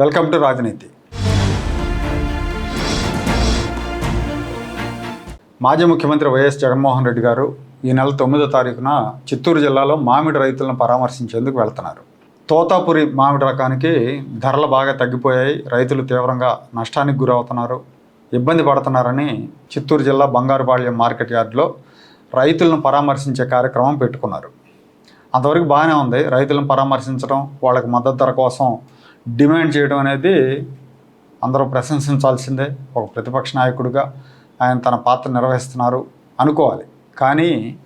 Welcome to రాజనీతి. మాజీ ముఖ్యమంత్రి వైఎస్ జగన్మోహన్ రెడ్డి గారు ఈ నెల తొమ్మిదో తారీఖున చిత్తూరు జిల్లాలో మామిడి రైతులను పరామర్శించేందుకు వెళ్తున్నారు. తోతాపురి మామిడి రకానికి ధరలు బాగా తగ్గిపోయాయి. రైతులు తీవ్రంగా నష్టానికి గురవుతున్నారు. ఇబ్బంది పడుతున్నారని చిత్తూరు జిల్లా బంగారుపాళ్యం మార్కెట్ యార్డ్లో రైతులను పరామర్శించే కార్యక్రమం పెట్టుకున్నారు. అంతవరకు బాగానే ఉంది. రైతులను పరామర్శించడం వాళ్ళకి మద్దతు ధర కోసం డిమాండ్ చేయడం అనేది అందరూ ప్రశంసించాల్సిందే. ఒక ప్రతిపక్ష నాయకుడిగా ఆయన తన పాత్ర నిర్వహిస్తున్నారు అనుకోవాలి. కానీ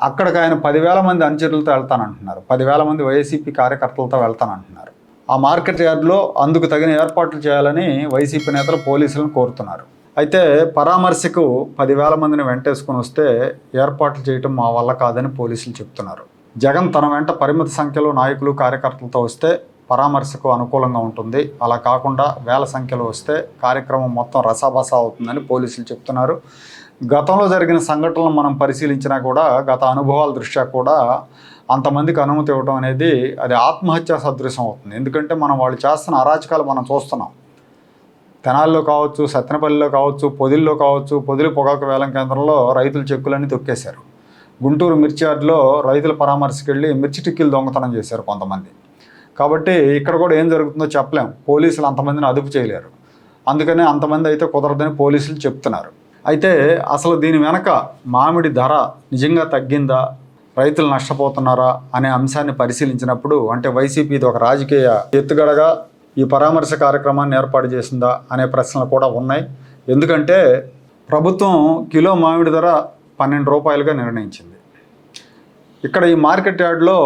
అక్కడికి ఆయన పదివేల మంది అనుచరులతో వెళ్తానంటున్నారు. పదివేల మంది వైసీపీ కార్యకర్తలతో వెళ్తానంటున్నారు. ఆ మార్కెట్ యార్డ్లో అందుకు తగిన ఏర్పాట్లు చేయాలని వైసీపీ నేతలు పోలీసులను కోరుతున్నారు. అయితే పరామర్శకు పదివేల మందిని వెంటేసుకుని వస్తే ఏర్పాట్లు చేయటం మా వల్ల కాదని పోలీసులు చెప్తున్నారు. జగన్ తన వెంట పరిమిత సంఖ్యలో నాయకులు కార్యకర్తలతో వస్తే పరామర్శకు అనుకూలంగా ఉంటుంది. అలా కాకుండా వేల సంఖ్యలో వస్తే కార్యక్రమం మొత్తం రసాబసా అవుతుందని పోలీసులు చెప్తున్నారు. గతంలో జరిగిన సంఘటనలు మనం పరిశీలించినా కూడా గత అనుభవాల దృష్ట్యా కూడా అంతమందికి అనుమతి ఇవ్వడం అనేది అది ఆత్మహత్యా సదృశం అవుతుంది. ఎందుకంటే మనం వాళ్ళు చేస్తున్న అరాచకాలు మనం చూస్తున్నాం. తెనాల్లో కావచ్చు సత్తెనపల్లిలో కావచ్చు పొదిల్లో కావచ్చు పొదిలి పొగాకు వేలం కేంద్రంలో రైతుల చెక్కులన్నీ తొక్కేశారు. గుంటూరు మిర్చి యార్డ్లో రైతుల పరామర్శకెళ్ళి మిర్చి టిక్కీలు దొంగతనం చేశారు కొంతమంది. కాబట్టి ఇక్కడ కూడా ఏం జరుగుతుందో చెప్పలేం. పోలీసులు అంతమందిని అదుపు చేయలేరు. అందుకనే అంతమంది అయితే కుదరదని పోలీసులు చెప్తున్నారు. అయితే అసలు దీని వెనక మామిడి ధర నిజంగా తగ్గిందా? రైతులు నష్టపోతున్నారా అనే అంశాన్ని పరిశీలించినప్పుడు అంటే వైసీపీ ఇది ఒక రాజకీయ ఎత్తుగడగా ఈ పరామర్శ కార్యక్రమాన్ని ఏర్పాటు చేసిందా అనే ప్రశ్నలు కూడా ఉన్నాయి. ఎందుకంటే ప్రభుత్వం కిలో మామిడి ధర పన్నెండు రూపాయలుగా నిర్ణయించింది. ఇక్కడ ఈ మార్కెట్ యార్డ్లో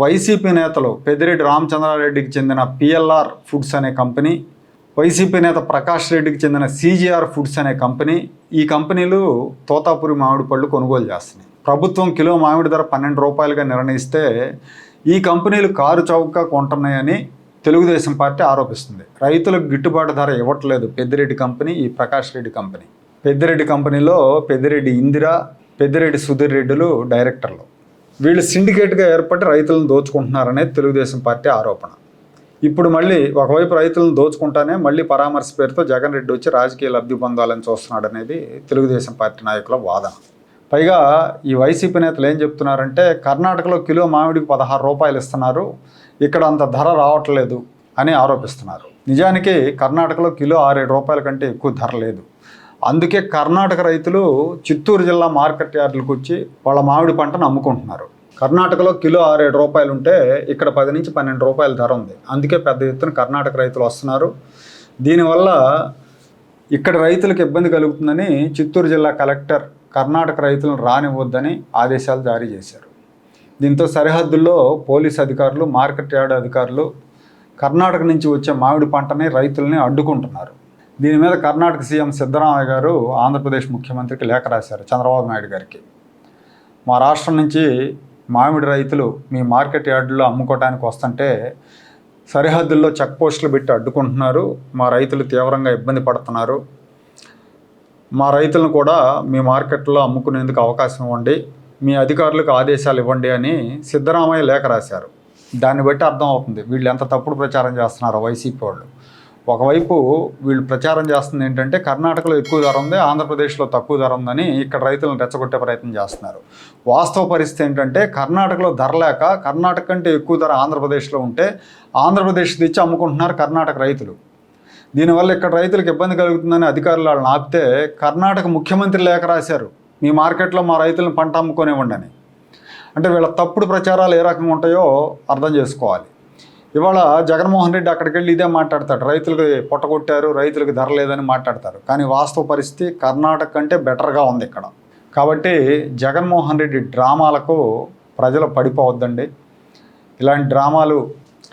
వైసీపీ నేతలు పెద్దిరెడ్డి రామచంద్రారెడ్డికి చెందిన పిఎల్ఆర్ ఫుడ్స్ అనే కంపెనీ వైసీపీ నేత ప్రకాష్ రెడ్డికి చెందిన సీజీఆర్ ఫుడ్స్ అనే కంపెనీ ఈ కంపెనీలు తోతాపురి మామిడి పళ్ళు కొనుగోలు చేస్తున్నాయి. ప్రభుత్వం కిలో మామిడి ధర పన్నెండు రూపాయలుగా నిర్ణయిస్తే ఈ కంపెనీలు కారు చౌకగా కొంటున్నాయని తెలుగుదేశం పార్టీ ఆరోపిస్తుంది. రైతులకు గిట్టుబాటు ధర ఇవ్వట్లేదు పెద్దిరెడ్డి కంపెనీ ఈ ప్రకాష్ రెడ్డి కంపెనీ. పెద్దిరెడ్డి కంపెనీలో పెద్దిరెడ్డి ఇందిర పెద్దిరెడ్డి సుధీర్ రెడ్డిలు డైరెక్టర్లు. వీళ్ళు సిండికేట్గా ఏర్పడి రైతులను దోచుకుంటున్నారనేది తెలుగుదేశం పార్టీ ఆరోపణ. ఇప్పుడు మళ్ళీ ఒకవైపు రైతులను దోచుకుంటానే మళ్ళీ పరామర్శ పేరుతో జగన్ రెడ్డి వచ్చి రాజకీయ లబ్ధి పొందాలని చూస్తున్నాడు అనేది తెలుగుదేశం పార్టీ నాయకుల వాదన. పైగా ఈ వైసీపీ నేతలు ఏం చెప్తున్నారంటే కర్ణాటకలో కిలో మామిడికి పదహారు రూపాయలు ఇస్తున్నారు ఇక్కడ అంత ధర రావట్లేదు అని ఆరోపిస్తున్నారు. నిజానికి కర్ణాటకలో కిలో ఆరేడు రూపాయల కంటే ఎక్కువ ధర లేదు. అందుకే కర్ణాటక రైతులు చిత్తూరు జిల్లా మార్కెట్ యార్డులకు వచ్చి వాళ్ళ మామిడి పంటను అమ్ముకుంటున్నారు. కర్ణాటకలో కిలో ఆరేడు రూపాయలు ఉంటే ఇక్కడ పది నుంచి పన్నెండు రూపాయల ధర ఉంది. అందుకే పెద్ద ఎత్తున కర్ణాటక రైతులు వస్తున్నారు. దీనివల్ల ఇక్కడ రైతులకు ఇబ్బంది కలుగుతుందని చిత్తూరు జిల్లా కలెక్టర్ కర్ణాటక రైతులను రానివ్వద్దని ఆదేశాలు జారీ చేశారు. దీంతో సరిహద్దుల్లో పోలీస్ అధికారులు మార్కెట్ యార్డ్ అధికారులు కర్ణాటక నుంచి వచ్చే మామిడి పంటని రైతుల్ని అడ్డుకుంటున్నారు. దీని మీద కర్ణాటక సీఎం సిద్ధరామయ్య గారు ఆంధ్రప్రదేశ్ ముఖ్యమంత్రికి లేఖ రాశారు చంద్రబాబు నాయుడు గారికి. మా రాష్ట్రం నుంచి మామిడి రైతులు మీ మార్కెట్ యార్డుల్లో అమ్ముకోవడానికి వస్తుంటే సరిహద్దుల్లో చెక్ పోస్టులు పెట్టి అడ్డుకుంటున్నారు. మా రైతులు తీవ్రంగా ఇబ్బంది పడుతున్నారు. మా రైతులను కూడా మీ మార్కెట్లో అమ్ముకునేందుకు అవకాశం ఇవ్వండి. మీ అధికారులకు ఆదేశాలు ఇవ్వండి అని సిద్ధరామయ్య లేఖ రాశారు. దాన్ని బట్టి అర్థం అవుతుంది వీళ్ళు ఎంత తప్పుడు ప్రచారం చేస్తున్నారో వైసీపీ వాళ్ళు. ఒకవైపు వీళ్ళు ప్రచారం చేస్తుంది ఏంటంటే కర్ణాటకలో ఎక్కువ ధర ఉంది ఆంధ్రప్రదేశ్లో తక్కువ ధర ఉందని ఇక్కడ రైతులను రెచ్చగొట్టే ప్రయత్నం చేస్తున్నారు. వాస్తవ పరిస్థితి ఏంటంటే కర్ణాటకలో ధర లేక కర్ణాటక కంటే ఎక్కువ ధర ఆంధ్రప్రదేశ్లో ఉంటే ఆంధ్రప్రదేశ్ తెచ్చి అమ్ముకుంటున్నారు కర్ణాటక రైతులు. దీనివల్ల ఇక్కడ రైతులకు ఇబ్బంది కలుగుతుందని అధికారులు వాళ్ళని ఆపితే కర్ణాటక ముఖ్యమంత్రి లేఖ రాశారు మీ మార్కెట్లో మా రైతులను పంట అమ్ముకొనివ్వండి అని. అంటే వీళ్ళ తప్పుడు ప్రచారాలు ఏ రకంగా ఉంటాయో అర్థం చేసుకోవాలి. ఇవాళ జగన్మోహన్ రెడ్డి అక్కడికి వెళ్ళి ఇదే మాట్లాడతాడు. రైతులకు పొట్టగొట్టారు రైతులకు ధర లేదని మాట్లాడతారు. కానీ వాస్తవ పరిస్థితి కర్ణాటక కంటే బెటర్గా ఉంది ఇక్కడ. కాబట్టి జగన్మోహన్ రెడ్డి డ్రామాలకు ప్రజలు పడిపోవద్దండి. ఇలాంటి డ్రామాలు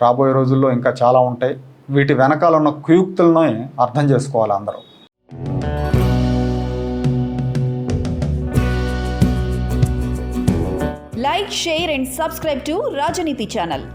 రాబోయే రోజుల్లో ఇంకా చాలా ఉంటాయి. వీటి వెనకాల ఉన్న కుయుక్తులను అర్థం చేసుకోవాలి అందరూ. Like share and subscribe to Rajaneeti channel